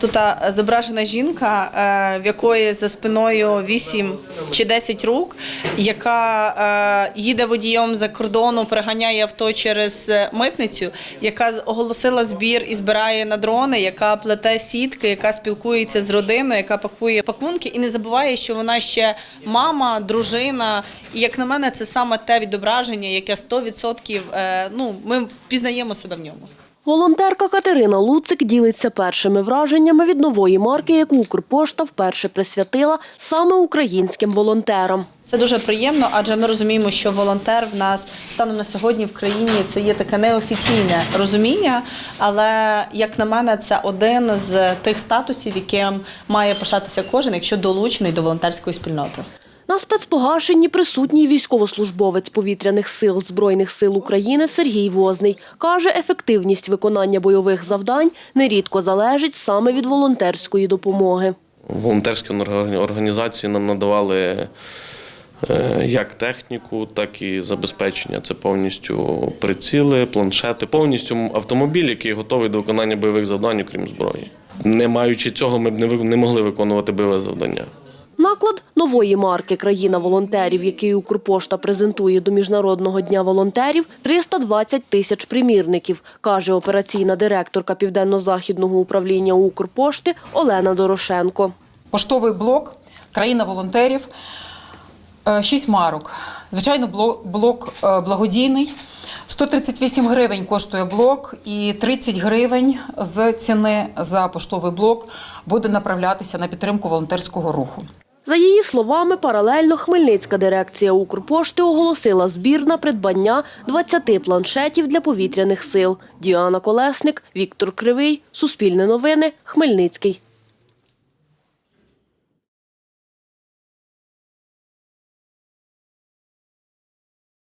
Тут зображена жінка, е, в якої за спиною 8 чи 10 рук, яка е, їде водієм за кордону, приганяє авто через е, митницю, яка оголосила збір і збирає на дрони, яка плете сітки, яка спілкується з родиною, яка пакує пакунки і не забуває, що вона ще мама, дружина. І як на мене, це саме те відображення, яке 100% е, ну, ми впізнаємо себе в ньому. Волонтерка Катерина Луцик ділиться першими враженнями від нової марки, яку Укрпошта вперше присвятила саме українським волонтерам. Це дуже приємно, адже ми розуміємо, що волонтер в нас станом на сьогодні в країні це є таке неофіційне розуміння. Але як на мене, це один з тих статусів, яким має пишатися кожен, якщо долучений до волонтерської спільноти. На спецпогашенні присутній військовослужбовець повітряних сил Збройних сил України Сергій Возний. Каже, ефективність виконання бойових завдань нерідко залежить саме від волонтерської допомоги. Волонтерські орг- організації нам надавали е, як техніку, так і забезпечення. Це повністю приціли, планшети, повністю автомобіль, який готовий до виконання бойових завдань, окрім зброї. Не маючи цього, ми б не могли виконувати бойове завдання. Наклад нової марки Країна волонтерів, який Укрпошта презентує до Міжнародного дня волонтерів, 320 тисяч примірників, каже операційна директорка Південно-Західного управління Укрпошти Олена Дорошенко. Поштовий блок, країна волонтерів, е, шість марок. Звичайно, блок, е, благодійний. 138 гривень коштує блок, і 30 гривень з ціни за поштовий блок буде направлятися на підтримку волонтерського руху. За її словами, паралельно Хмельницька дирекція Укрпошти оголосила збір на придбання 20 планшетів для повітряних сил. Діана Колесник, Віктор Кривий, Суспільне новини, Хмельницький.